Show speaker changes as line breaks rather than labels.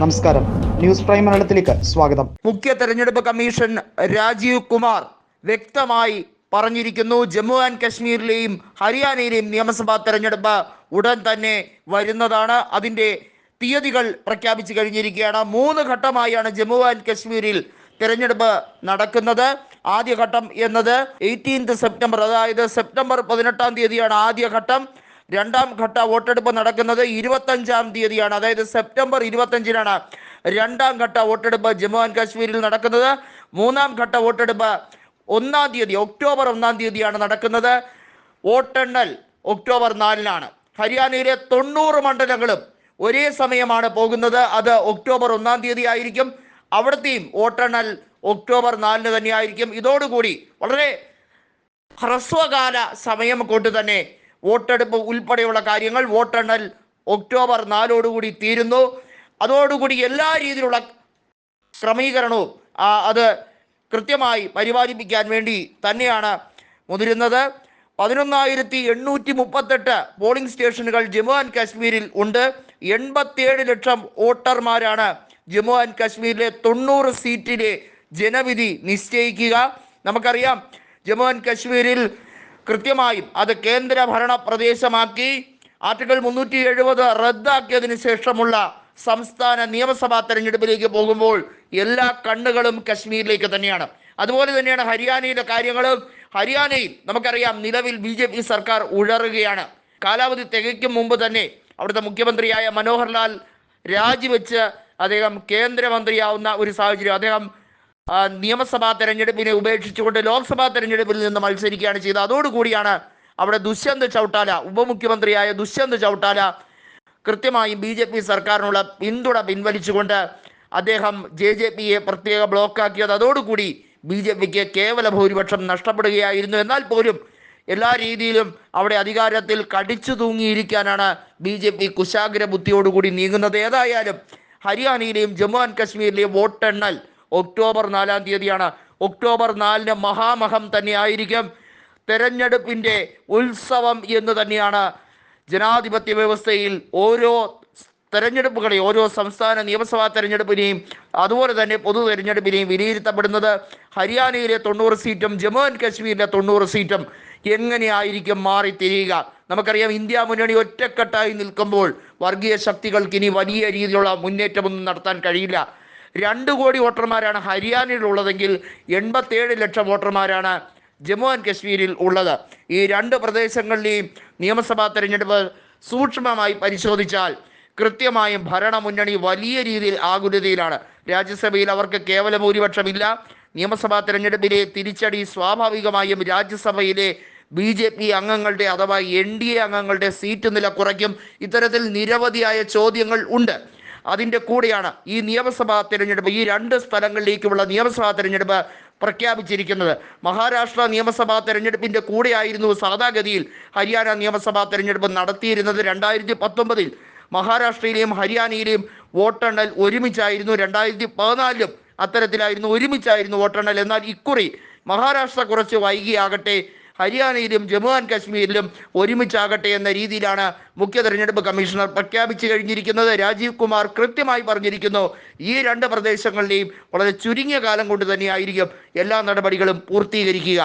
നമസ്കാരം. News prime മലയാളത്തിലേക്ക് സ്വാഗതം.
മുഖ്യ തെരഞ്ഞെടുപ്പ് കമ്മീഷൻ രാജീവ് കുമാർ വ്യക്തമായി പറഞ്ഞിരിക്കുന്നു ജമ്മു ആൻഡ് കശ്മീരിലെയും ഹരിയാനയിലെയും നിയമസഭാ തെരഞ്ഞെടുപ്പ് ഉടൻ തന്നെ വരുന്നതാണ്. അതിന്റെ തീയതികൾ പ്രഖ്യാപിച്ചു കഴിഞ്ഞിരിക്കുകയാണ്. മൂന്ന് ഘട്ടമായാണ് ജമ്മു ആൻഡ് കശ്മീരിൽ തിരഞ്ഞെടുപ്പ് നടക്കുന്നത്. ആദ്യഘട്ടം എന്നത് എയ്റ്റീൻത് സെപ്റ്റംബർ അതായത് സെപ്റ്റംബർ പതിനെട്ടാം തീയതിയാണ് ആദ്യഘട്ടം രണ്ടാം ഘട്ട വോട്ടെടുപ്പ് നടക്കുന്നത് ഇരുപത്തഞ്ചാം തീയതിയാണ്. അതായത് സെപ്റ്റംബർ ഇരുപത്തഞ്ചിനാണ് രണ്ടാം ഘട്ട വോട്ടെടുപ്പ് ജമ്മു ആൻഡ് കാശ്മീരിൽ നടക്കുന്നത്. മൂന്നാം ഘട്ട വോട്ടെടുപ്പ് ഒന്നാം തീയതി ഒക്ടോബർ ഒന്നാം തീയതിയാണ് നടക്കുന്നത്. വോട്ടെണ്ണൽ ഒക്ടോബർ നാലിനാണ്. ഹരിയാനയിലെ തൊണ്ണൂറ് മണ്ഡലങ്ങളും ഒരേ സമയമാണ് പോകുന്നത്. അത് ഒക്ടോബർ ഒന്നാം തീയതി ആയിരിക്കും. അവിടത്തെയും വോട്ടെണ്ണൽ ഒക്ടോബർ നാലിന് തന്നെയായിരിക്കും. ഇതോടുകൂടി വളരെ ഹ്രസ്വകാല സമയം കൊണ്ട് തന്നെ വോട്ടെടുപ്പ് ഉൾപ്പെടെയുള്ള കാര്യങ്ങൾ വോട്ടെണ്ണൽ ഒക്ടോബർ നാലോടുകൂടി തീരുന്നു. അതോടുകൂടി എല്ലാ രീതിയിലുള്ള ക്രമീകരണവും അത് കൃത്യമായി പരിപാലിപ്പിക്കാൻ വേണ്ടി തന്നെയാണ് മുതിരുന്നത്. പതിനൊന്നായിരത്തി എണ്ണൂറ്റി മുപ്പത്തെട്ട് പോളിംഗ് സ്റ്റേഷനുകൾ ജമ്മു ആൻഡ് കാശ്മീരിൽ ഉണ്ട്. എൺപത്തിയേഴ് ലക്ഷം വോട്ടർമാരാണ് ജമ്മു ആൻഡ് കാശ്മീരിലെ തൊണ്ണൂറ് സീറ്റിലെ ജനവിധി നിശ്ചയിക്കുക. നമുക്കറിയാം ജമ്മു ആൻഡ് കാശ്മീരിൽ കൃത്യമായും അത് കേന്ദ്ര ഭരണ പ്രദേശമാക്കി ആർട്ടിക്കിൾ മുന്നൂറ്റി എഴുപത് റദ്ദാക്കിയതിന് ശേഷമുള്ള സംസ്ഥാന നിയമസഭാ തെരഞ്ഞെടുപ്പിലേക്ക് പോകുമ്പോൾ എല്ലാ കണ്ണുകളും കശ്മീരിലേക്ക് തന്നെയാണ്. അതുപോലെ തന്നെയാണ് ഹരിയാനയിലെ കാര്യങ്ങൾ ഹരിയാനയിൽ നമുക്കറിയാം നിലവിൽ ബി ജെ പി സർക്കാർ ഉഴറുകയാണ്. കാലാവധി തികയ്ക്കും മുമ്പ് തന്നെ അവിടുത്തെ മുഖ്യമന്ത്രിയായ മനോഹർലാൽ രാജിവെച്ച് അദ്ദേഹം കേന്ദ്രമന്ത്രിയാവുന്ന ഒരു സാഹചര്യം. അദ്ദേഹം നിയമസഭാ തെരഞ്ഞെടുപ്പിനെ ഉപേക്ഷിച്ചുകൊണ്ട് ലോക്സഭാ തെരഞ്ഞെടുപ്പിൽ നിന്ന് മത്സരിക്കുകയാണ് ചെയ്തത്. അതോടുകൂടിയാണ് അവിടെ ദുഷ്യന്ത് ചൗട്ടാല ഉപമുഖ്യമന്ത്രിയായ ദുഷ്യന്ത് ചൗട്ടാല കൃത്യമായും ബി ജെ പി സർക്കാരിനുള്ള പിന്തുണ പിൻവലിച്ചുകൊണ്ട് അദ്ദേഹം ജെ ജെ പിയെ പ്രത്യേക ബ്ലോക്കാക്കിയത്. അതോടുകൂടി ബി ജെ പിക്ക് കേവല ഭൂരിപക്ഷം നഷ്ടപ്പെടുകയായിരുന്നു. എന്നാൽ പോലും എല്ലാ രീതിയിലും അവിടെ അധികാരത്തിൽ കടിച്ചു തൂങ്ങിയിരിക്കാനാണ് ബി ജെ പി കുശാഗ്ര ബുദ്ധിയോടുകൂടി നീങ്ങുന്നത്. ഏതായാലും ഹരിയാനയിലെയും ജമ്മു ആൻഡ് കശ്മീരിലെയും വോട്ടെണ്ണൽ ഒക്ടോബർ നാലാം തീയതിയാണ്. ഒക്ടോബർ നാലിന് മഹാമഹം തന്നെയായിരിക്കും. തെരഞ്ഞെടുപ്പിന്റെ ഉത്സവം എന്ന് തന്നെയാണ് ജനാധിപത്യ വ്യവസ്ഥയിൽ ഓരോ തെരഞ്ഞെടുപ്പുകളെയും ഓരോ സംസ്ഥാന നിയമസഭാ തെരഞ്ഞെടുപ്പിനെയും അതുപോലെ തന്നെ പൊതു തെരഞ്ഞെടുപ്പിനെയും വിലയിരുത്തപ്പെടുന്നത് ഹരിയാനയിലെ തൊണ്ണൂറ് സീറ്റും ജമ്മു ആൻഡ് കാശ്മീരിലെ തൊണ്ണൂറ് സീറ്റും എങ്ങനെയായിരിക്കും മാറി തിരിയുക നമുക്കറിയാം ഇന്ത്യ മുന്നണി ഒറ്റക്കെട്ടായി നിൽക്കുമ്പോൾ വർഗീയ ശക്തികൾക്ക് ഇനി വലിയ രീതിയിലുള്ള മുന്നേറ്റമൊന്നും നടത്താൻ കഴിയില്ല. രണ്ട് കോടി വോട്ടർമാരാണ് ഹരിയാനയിൽ ഉള്ളതെങ്കിൽ എൺപത്തേഴ് ലക്ഷം വോട്ടർമാരാണ് ജമ്മു ആൻഡ് കശ്മീരിൽ ഉള്ളത്. ഈ രണ്ട് പ്രദേശങ്ങളിലെയും നിയമസഭാ തെരഞ്ഞെടുപ്പ് സൂക്ഷ്മമായി പരിശോധിച്ചാൽ കൃത്യമായും ഭരണമുന്നണി വലിയ രീതിയിൽ ആകുലതയിലാണ്. രാജ്യസഭയിൽ അവർക്ക് കേവല ഭൂരിപക്ഷമില്ല. നിയമസഭാ തെരഞ്ഞെടുപ്പിലെ തിരിച്ചടി സ്വാഭാവികമായും രാജ്യസഭയിലെ ബി ജെ പി അംഗങ്ങളുടെ അഥവാ എൻ ഡി എ അംഗങ്ങളുടെ സീറ്റ് നില കുറയ്ക്കും. ഇത്തരത്തിൽ നിരവധിയായ ചോദ്യങ്ങൾ ഉണ്ട്. അതിന്റെ കൂടെയാണ് ഈ നിയമസഭാ തിരഞ്ഞെടുപ്പ് ഈ രണ്ട് സ്ഥലങ്ങളിലേക്കുമുള്ള നിയമസഭാ തിരഞ്ഞെടുപ്പ് പ്രഖ്യാപിച്ചിരിക്കുന്നത്. മഹാരാഷ്ട്ര നിയമസഭാ തെരഞ്ഞെടുപ്പിന്റെ കൂടെയായിരുന്നു സാധാഗതിയിൽ ഹരിയാന നിയമസഭാ തെരഞ്ഞെടുപ്പ് നടത്തിയിരുന്നത് രണ്ടായിരത്തി പത്തൊമ്പതിൽ മഹാരാഷ്ട്രയിലെയും ഹരിയാനയിലെയും വോട്ടെണ്ണൽ ഒരുമിച്ചായിരുന്നു രണ്ടായിരത്തി പതിനാലിലും അത്തരത്തിലായിരുന്നു ഒരുമിച്ചായിരുന്നു വോട്ടെണ്ണൽ. എന്നാൽ ഇക്കുറി മഹാരാഷ്ട്ര കുറച്ച് വൈകിയാകട്ടെ ഹരിയാനയിലും ജമ്മു ആൻഡ് കാശ്മീരിലും ഒരുമിച്ചാകട്ടെ എന്ന രീതിയിലാണ് മുഖ്യ തെരഞ്ഞെടുപ്പ് കമ്മീഷണർ പ്രഖ്യാപിച്ചു കഴിഞ്ഞിരിക്കുന്നത്. രാജീവ് കുമാർ കൃത്യമായി പറഞ്ഞിരിക്കുന്നു ഈ രണ്ട് പ്രദേശങ്ങളിലെയും വളരെ ചുരുങ്ങിയ കാലം കൊണ്ട് തന്നെയായിരിക്കും എല്ലാ നടപടികളും പൂർത്തീകരിക്കുക.